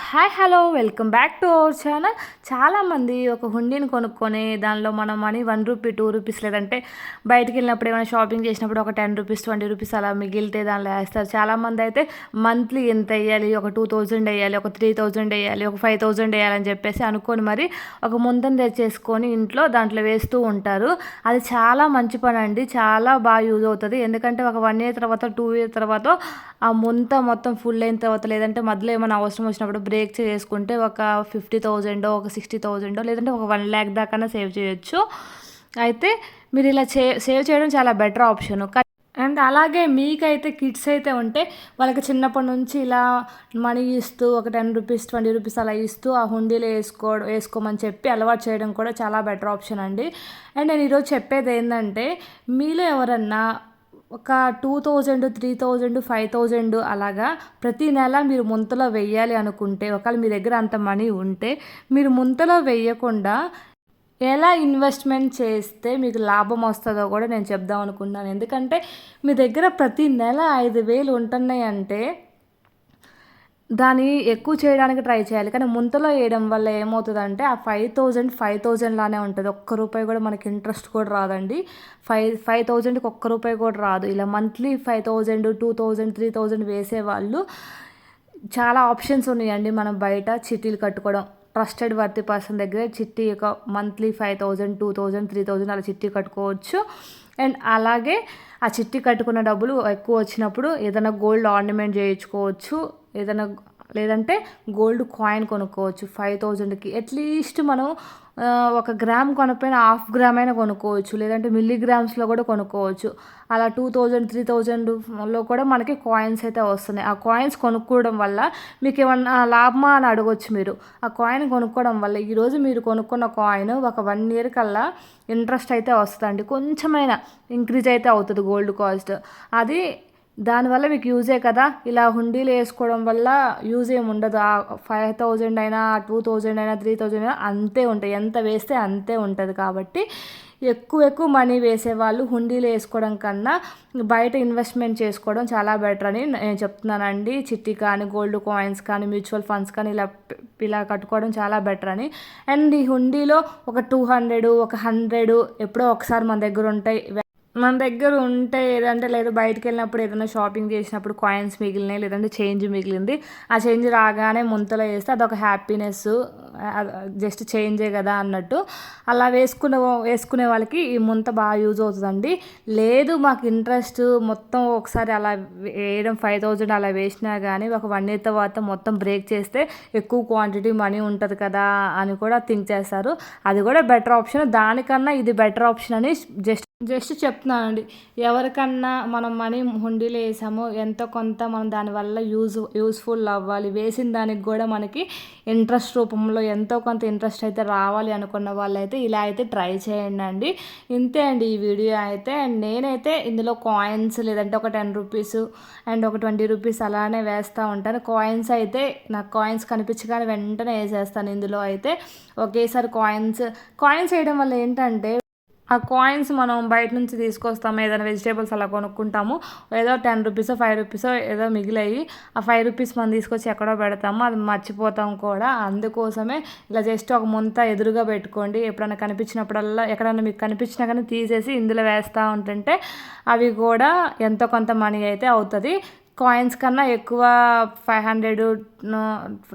Hi hello welcome back to our channel. చాలామంది ఒక హుండీని కొనుక్కొని దానిలో మనం money one rupee two rupees లేదంటే బయటికి వెళ్ళినప్పుడు ఏమైనా షాపింగ్ చేసినప్పుడు ఒక టెన్ రూపీస్ ట్వంటీ రూపీస్ అలా మిగిలితే దానిలో వేస్తారు. చాలామంది అయితే మంత్లీ ఎంత వేయాలి? ఒక టూ థౌజండ్ వేయాలి ఒక త్రీ థౌజండ్ వేయాలి ఒక ఫైవ్ థౌజండ్ వేయాలని చెప్పేసి అనుకొని మరి ఒక ముందం తెచ్చేసుకొని ఇంట్లో దాంట్లో వేస్తూ ఉంటారు. అది చాలా మంచి పని అండి. చాలా బాగా యూజ్ అవుతుంది. ఎందుకంటే ఒక వన్ ఇయర్ తర్వాత టూ ఇయర్ తర్వాత ఆ ముంత మొత్తం ఫుల్ అయిన తర్వాత లేదంటే మధ్యలో ఏమైనా అవసరం వచ్చినప్పుడు బ్రేక్ చేసుకుంటే ఒక ఫిఫ్టీ థౌజండో ఒక సిక్స్టీ థౌజండో లేదంటే ఒక వన్ ల్యాక్ దాకా సేవ్ చేయొచ్చు. అయితే మీరు ఇలా చే సేవ్ చేయడం చాలా బెటర్ ఆప్షన్ అండ్ అలాగే మీకైతే కిడ్స్ అయితే ఉంటే వాళ్ళకి చిన్నప్పటి నుంచి ఇలా మనీ ఇస్తూ ఒక టెన్ రూపీస్ ట్వంటీ రూపీస్ అలా ఇస్తూ ఆ హుండీలో వేసుకో వేసుకోమని చెప్పి అలవాటు చేయడం కూడా చాలా బెటర్ ఆప్షన్ అండి. అండ్ నేను ఈరోజు చెప్పేది ఏంటంటే మీలో ఎవరన్నా ఒక two thousand three thousand five thousand అలాగా ప్రతి నెల మీరు ముంతలో వెయ్యాలి అనుకుంటే ఒకవేళ మీ దగ్గర అంత మనీ ఉంటే మీరు ముంతలో వెయ్యకుండా ఎలా ఇన్వెస్ట్మెంట్ చేస్తే మీకు లాభం వస్తుందో కూడా నేను చెప్దాం అనుకున్నాను ఎందుకంటే మీ దగ్గర ప్రతి నెల ఐదు వేలు ఉంటున్నాయి అంటే దాన్ని ఎక్కువ చేయడానికి ట్రై చేయాలి. కానీ ముంతలో వేయడం వల్ల ఏమవుతుందంటే ఆ ఫైవ్ థౌజండ్ ఫైవ్ థౌజండ్ లానే ఉంటుంది. ఒక్క రూపాయి కూడా మనకి ఇంట్రెస్ట్ కూడా రాదండి. ఫైవ్ ఫైవ్ థౌజండ్కి ఒక్క రూపాయి కూడా రాదు. ఇలా monthly five thousand two thousand three thousand వేసేవాళ్ళు చాలా ఆప్షన్స్ ఉన్నాయండి మనం బయట చిట్టీలు కట్టుకోవడం. ట్రస్టెడ్ వర్తి పర్సన్ దగ్గర చిట్టి ఒక monthly five thousand two thousand three thousand అలా చిట్టి కట్టుకోవచ్చు. అండ్ అలాగే ఆ చిట్టి కట్టుకున్న డబ్బులు ఎక్కువ వచ్చినప్పుడు ఏదైనా గోల్డ్ ఆర్నమెంట్ చేయించుకోవచ్చు. ఏదైనా లేదంటే గోల్డ్ కాయిన్ కొనుక్కోవచ్చు ఫైవ్ థౌజండ్కి. అట్లీస్ట్ మనం ఒక గ్రామ్ కొనపోయిన హాఫ్ గ్రామ్ అయినా కొనుక్కోవచ్చు లేదంటే మిల్లీగ్రామ్స్లో కూడా కొనుక్కోవచ్చు. అలా టూ థౌజండ్ త్రీ థౌజండ్లో కూడా మనకి కాయిన్స్ అయితే వస్తున్నాయి. ఆ కాయిన్స్ కొనుక్కోవడం వల్ల మీకు ఏమన్నా లాభమా అని అడగొచ్చు మీరు. ఆ కాయిన్ కొనుక్కోవడం వల్ల ఈరోజు మీరు కొనుక్కున్న కాయిన్ ఒక వన్ ఇయర్ కల్లా ఇంట్రెస్ట్ అయితే వస్తుందండి. కొంచెమైనా ఇంక్రీజ్ అయితే అవుతుంది గోల్డ్ కాస్ట్. అది దానివల్ల మీకు యూజే కదా? ఇలా హుండీలు వేసుకోవడం వల్ల యూజ్ ఏమి ఉండదు. ఆ ఫైవ్ థౌజండ్ అయినా టూ థౌజండ్ అయినా త్రీ థౌజండ్ అయినా అంతే ఉంటాయి. ఎంత వేస్తే అంతే ఉంటుంది కాబట్టి ఎక్కువ ఎక్కువ మనీ వేసేవాళ్ళు హుండీలు వేసుకోవడం కన్నా బయట ఇన్వెస్ట్మెంట్ చేసుకోవడం చాలా బెటర్ అని నేను చెప్తున్నానండి. చిట్టి కానీ గోల్డ్ కాయిన్స్ కానీ మ్యూచువల్ ఫండ్స్ కానీ ఇలా ఇలా కట్టుకోవడం చాలా బెటర్ అని. అండ్ ఈ హుండీలో ఒక టూ హండ్రెడ్ ఒక హండ్రెడ్ ఎప్పుడో ఒకసారి మన దగ్గర ఉంటాయి. మన దగ్గర ఉంటే ఏదంటే లేదు బయటకు వెళ్ళినప్పుడు ఏదైనా షాపింగ్ చేసినప్పుడు కాయిన్స్ మిగిలినాయి లేదంటే చేంజ్ మిగిలింది. ఆ చేంజ్ రాగానే ముంతలో వేస్తే అదొక హ్యాపీనెస్ జస్ట్ చేంజే కదా అన్నట్టు. అలా వేసుకునే వేసుకునే వాళ్ళకి ఈ ముంత బాగా యూజ్ అవుతుందండి. లేదు మాకు ఇంట్రెస్ట్ మొత్తం ఒకసారి అలా వేయడం ఫైవ్ థౌజండ్ అలా వేసినా కానీ ఒక వన్ ఇయర్ తర్వాత మొత్తం బ్రేక్ చేస్తే ఎక్కువ క్వాంటిటీ మనీ ఉంటుంది కదా అని కూడా థింక్ చేస్తారు. అది కూడా బెటర్ ఆప్షన్. దానికన్నా ఇది బెటర్ ఆప్షన్ అని జస్ట్ జస్ట్ చెప్తున్నానండి. ఎవరికన్నా మనం మనీ హుండీలో వేసామో ఎంతో కొంత మనం దానివల్ల యూజ్ యూస్ఫుల్ అవ్వాలి. వేసిన దానికి కూడా మనకి ఇంట్రెస్ట్ రూపంలో ఎంతో కొంత ఇంట్రెస్ట్ అయితే రావాలి అనుకున్న వాళ్ళైతే ఇలా అయితే ట్రై చేయండి అండి. ఇంతే అండి ఈ వీడియో అయితే. అండ్ నేనైతే ఇందులో కాయిన్స్ లేదంటే ఒక టెన్ రూపీస్ అండ్ ఒక ట్వంటీ రూపీస్ అలానే వేస్తూ ఉంటాను. కాయిన్స్ అయితే నాకు కాయిన్స్ కనిపించగానే వెంటనే వేసేస్తాను ఇందులో అయితే. ఒకేసారి కాయిన్స్ కాయిన్స్ వేయడం వల్ల ఏంటంటే ఆ కాయిన్స్ మనం బయట నుంచి తీసుకొస్తాము ఏదైనా వెజిటేబుల్స్ అలా కొనుక్కుంటాము. ఏదో టెన్ రూపీసో ఫైవ్ రూపీసో ఏదో మిగిలాయి ఆ ఫైవ్ రూపీస్ మనం తీసుకొచ్చి ఎక్కడో పెడతాము అది మర్చిపోతాం కూడా. అందుకోసమే ఇలా జస్ట్ ఒక ముంత ఎదురుగా పెట్టుకోండి. ఎప్పుడైనా కనిపించినప్పుడల్లా ఎక్కడైనా మీకు కనిపించినా కానీ తీసేసి ఇందులో వేస్తూ ఉంటుంటే అవి కూడా ఎంతో కొంత మనీ అయితే అవుతుంది. కాయిన్స్ కన్నా ఎక్కువ ఫైవ్ హండ్రెడ్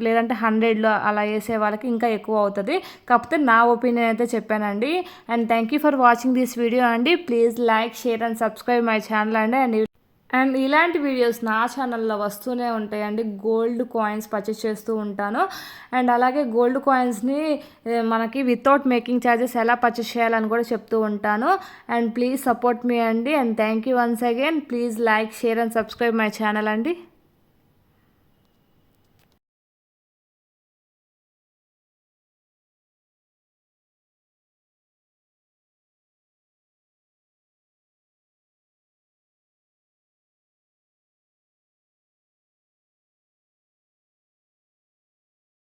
లేదంటే హండ్రెడ్లో అలా వేసే వాళ్ళకి ఇంకా ఎక్కువ అవుతుంది. కాకపోతే నా ఒపీనియన్ అయితే చెప్పానండి. And thank you for watching this video అండి. Please like share and subscribe my channel అండి. అండ్ అండ్ ఇలాంటి వీడియోస్ నా ఛానల్లో వస్తూనే ఉంటాయండి. గోల్డ్ కాయిన్స్ పర్చేస్ చేస్తూ ఉంటాను. అండ్ అలాగే గోల్డ్ కాయిన్స్ని మనకి వితౌట్ మేకింగ్ ఛార్జెస్ ఎలా పర్చేస్ చేయాలని కూడా చెప్తూ ఉంటాను. అండ్ ప్లీజ్ సపోర్ట్ మీ అండి. And thank you once again. Please like share and subscribe my channel అండి.